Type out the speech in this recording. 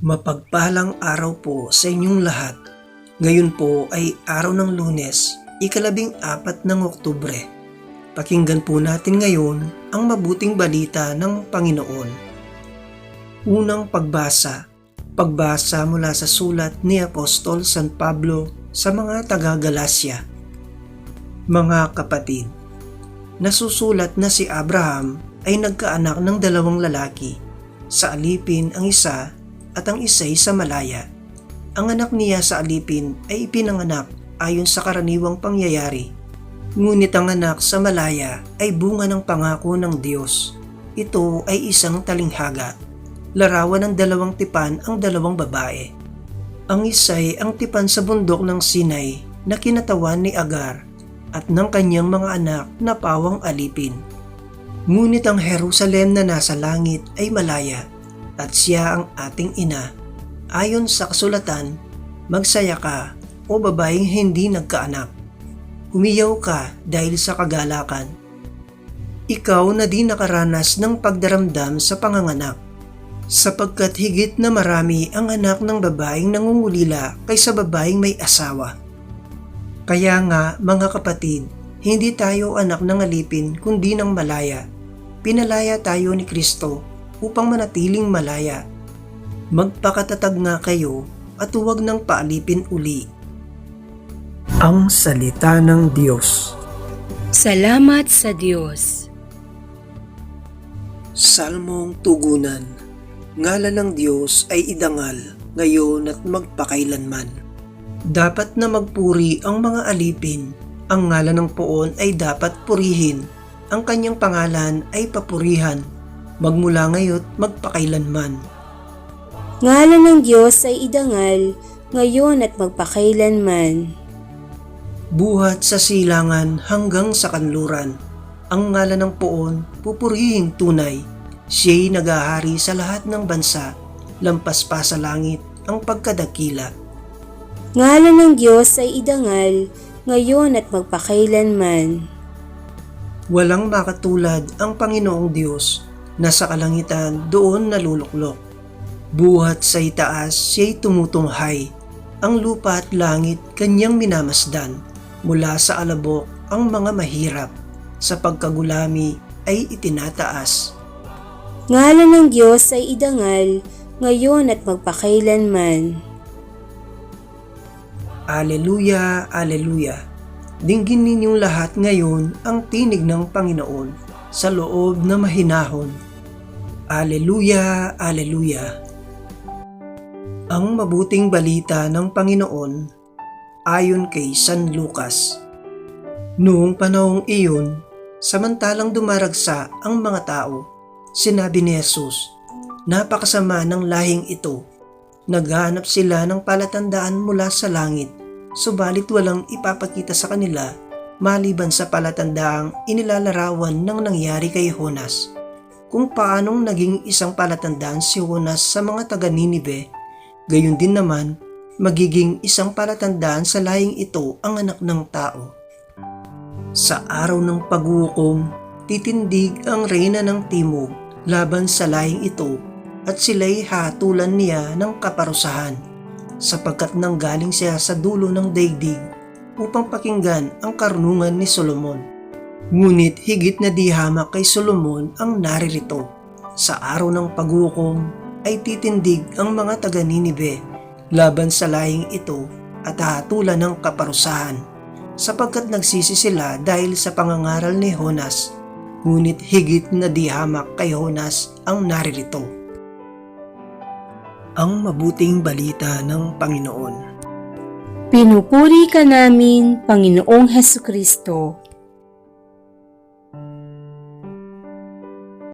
Mapagpalang araw po sa inyong lahat. Ngayon po ay araw ng lunes, ikalabing apat ng Oktubre. Pakinggan po natin ngayon ang mabuting balita ng Panginoon. Unang pagbasa. Pagbasa mula sa sulat ni Apostol San Pablo sa mga taga-Galasya. Mga kapatid, nasusulat na si Abraham ay nagkaanak ng dalawang lalaki. Sa alipin ang isa at ang isa'y sa malaya. Ang anak niya sa alipin ay ipinanganak ayon sa karaniwang pangyayari. Ngunit ang anak sa malaya ay bunga ng pangako ng Diyos. Ito ay isang talinghaga. Larawan ng dalawang tipan ang dalawang babae. Ang isa'y ang tipan sa bundok ng Sinai na kinatawan ni Agar at ng kanyang mga anak na pawang alipin. Ngunit ang Jerusalem na nasa langit ay malaya at siya ang ating ina. Ayon sa kasulatan, magsaya ka o babaeng hindi nagkaanak. Umiyaw ka dahil sa kagalakan. Ikaw na di nakaranas ng pagdaramdam sa panganganak, sapagkat higit na marami ang anak ng babaeng nangungulila kaysa babaeng may asawa. Kaya nga mga kapatid, hindi tayo anak ng alipin kundi ng malaya. Pinalaya tayo ni Kristo upang manatiling malaya. Magpakatatag nga kayo at huwag nang paalipin uli. Ang Salita ng Diyos Salamat sa Diyos. Salmong Tugunan Ngalan ng Diyos ay idangal ngayon at magpakailanman. Dapat na magpuri ang mga alipin. Ang ngalan ng poon ay dapat purihin. Ang kanyang pangalan ay papurihan magmula ngayon magpakailanman. Ngalan ng Diyos ay idangal, ngayon at magpakailanman. Buhat sa silangan hanggang sa kanluran. Ang ngalan ng poon, pupurihing tunay. Siya'y nagahari sa lahat ng bansa, lampas pa sa langit ang pagkadakila. Ngalan ng Diyos ay idangal, ngayon at magpakailanman. Walang makatulad ang Panginoong Diyos na sa kalangitan doon naluluklok. Buhat sa itaas siya'y tumutunghay. Ang lupa at langit kanyang minamasdan. Mula sa alabok ang mga mahirap. Sa pagkagulami ay itinataas. Ngalan ng Diyos ay idangal, ngayon at magpakailanman. Aleluya, Aleluya. Dinggin ninyong lahat ngayon ang tinig ng Panginoon sa loob na mahinahon. Aleluya, Aleluya. Ang mabuting balita ng Panginoon ayon kay San Lucas. Noong panahong iyon, samantalang dumaragsa ang mga tao, sinabi ni Jesus, Napakasama ng lahing ito. Naghanap sila ng palatandaan mula sa langit, subalit walang ipapakita sa kanila maliban sa palatandaang inilalarawan ng nangyari kay Honas. Kung paanong naging isang palatandaan si Honas sa mga taga Ninive, gayon din naman magiging isang palatandaan sa lahing ito ang anak ng tao. Sa araw ng paghukom, titindig ang reyna ng timog laban sa lahing ito at sila'y hatulan niya ng kaparusahan sapagkat nanggaling siya sa dulo ng daigdig upang pakinggan ang karunungan ni Solomon. Ngunit higit na di hamak kay Solomon ang naririto. Sa araw ng paghukom ay titindig ang mga taga Ninive laban sa lahing ito at hatulan ng kaparusahan sapagkat nagsisi sila dahil sa pangangaral ni Honas ngunit higit na di hamak kay Honas ang naririto. Ang mabuting balita ng Panginoon. Pinupuri ka namin, Panginoong Heso Kristo.